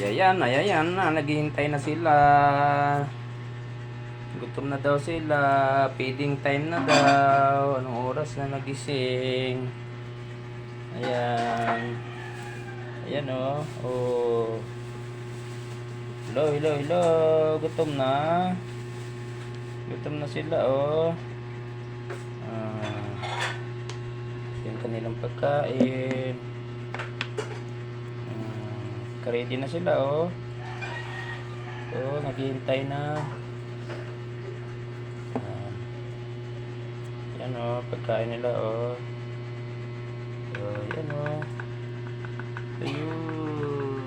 Ayan, ayan na, naghihintay na sila. Gutom na daw sila. Feeding time na daw. Anong oras na nagising? Ayan. Ayan o. Oh. oh. Hello, hello, hello. Gutom na. Gutom na sila oh. Ah. Yung kanilang pagkain. Ready na sila oh. Oh, naghihintay na. Ah. Yan oh, pagkain nila oh. Oh, yan oh. Ayun.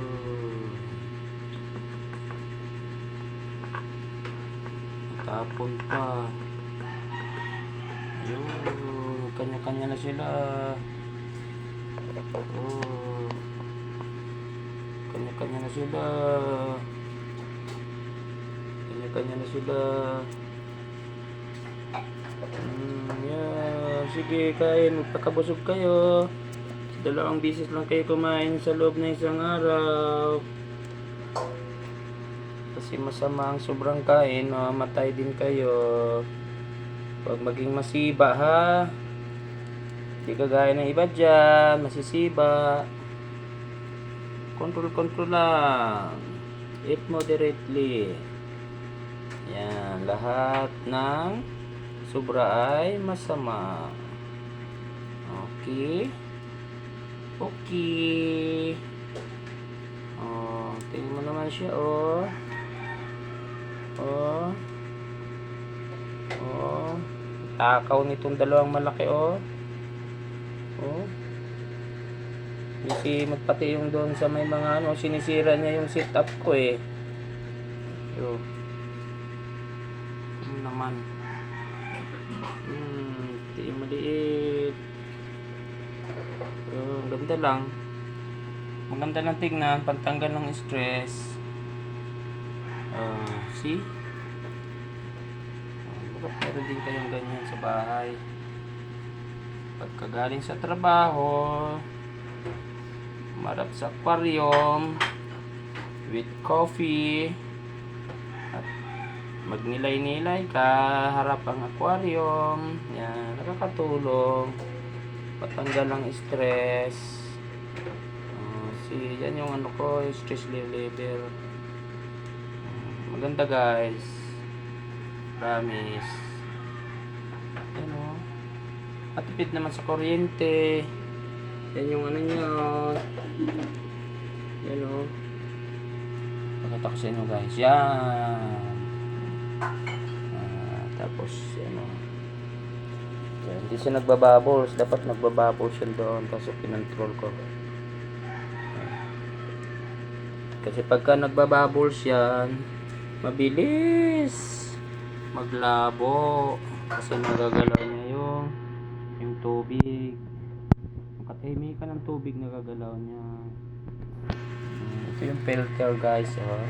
Tapon pa. Ayun, kanya-kanya na sila. Oh. Kanya-kanya na sila. Kanya-kanya na sila. Hmm, yan. Sige, kain. Magpakabusog kayo. Dalawang bisis lang kayo kumain sa loob ng isang araw. Kasi masama ang sobrang kain, mamamatay din kayo. Huwag maging masiba ha. Hindi kagaya ng iba dyan, masisiba. Control-control lang. Eat moderately. Yan, lahat ng sobra ay masama. Okay. Okay. Oh, tingnan mo naman siya, oh. Oh. Oh. Takaw nitong dalawang malaki, oh. Oh. Kasi magpati yung doon sa may mga ano, sinisira niya yung setup ko eh. Yo. Ano naman? Hmm, di maliit. Oh, ang ganda lang. Maganda lang tingnan, pantanggal ng stress. Oh, see? Meron din kayong ganyan sa bahay? Pagkagaling sa trabaho, marap sa aquarium, with coffee, at magnilay-nilay ka, harap ang aquarium, yan, nakakatulong, patanggal ang stress, Oh, si, yan yung ano ko, yung stress level, maganda guys, promise, yan o, matipid naman sa kuryente, yan yung ano nyo, yan o, pakita ko sa inyo guys, yan, Ah, tapos, ano, yan, hindi siya nagbabubbles. Dapat nagbabubbles siya doon kasi pinontrol ko. Kasi pagka nagbabubbles yan, mabilis maglabo. Kasi nagagalaw niya yung, yung tubig. Yung katahimikan ng tubig nagagalaw niya. Hmm, Ito yung filter guys. Oh.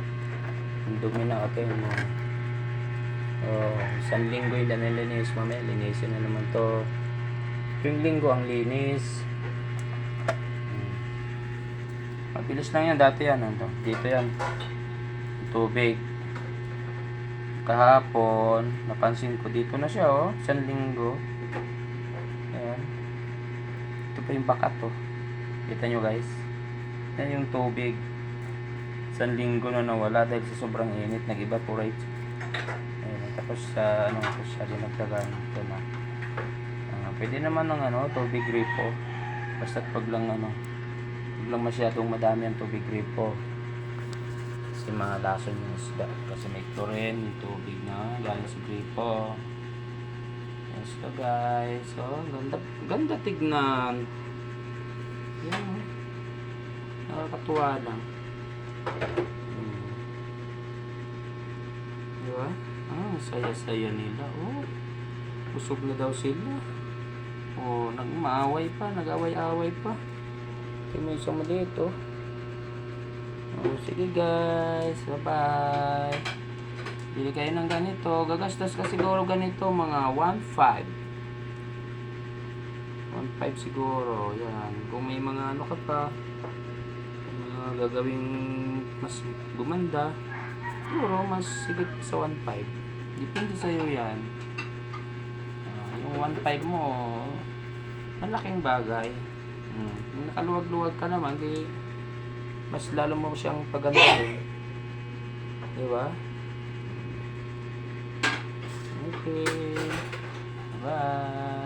Yung dumi na okay mo. Oh, isang linggo yung nilinis, mamaya linisin na naman to. Yung linggo ang linis. Hmm. Mabilis lang yan, dati yan. Ano, dito yan. Tubig. Kahapon, napansin ko dito na siya oh, isang linggo. Ayan. Yung bakat oh. Kita nyo guys. Yan yung tubig. Isang linggo na nawala dahil sa sobrang init, nag-evaporate. Ayan, tapos sa ano ko siya dinagdagan ito na. Ah, pwede naman ng ano, tubig gripo. Basta pag lang ano, pag lang masyadong madami ang tubig gripo. Kasi mahalason yung isda. Kasi may chlorine, tubig na galing sa gripo. Yes ka guys. Oh, ganda, ganda tignan. Yan. oh. Nakakatuwa lang. Hmm. Di ba? Ah, saya-saya nila. Oh, busog na daw sila. Oh, nagmaaway pa, nag-away-away pa. Ito may isang maliit, oh. Oh, sige guys. Bye-bye. Bili kayo ng ganito. Gagastos ka siguro ganito mga 1.5. 1.5 siguro. Yan. Kung may mga ano ka pa, mga gagawing mas gumanda, siguro mas sigit sa 1.5. Depende sa'yo yan. Ah, yung 1.5 mo, malaking bagay. Hmm. Kung nakaluwag-luwag ka naman, di mas lalo mo siyang pagandahin. Di Okay. Bye.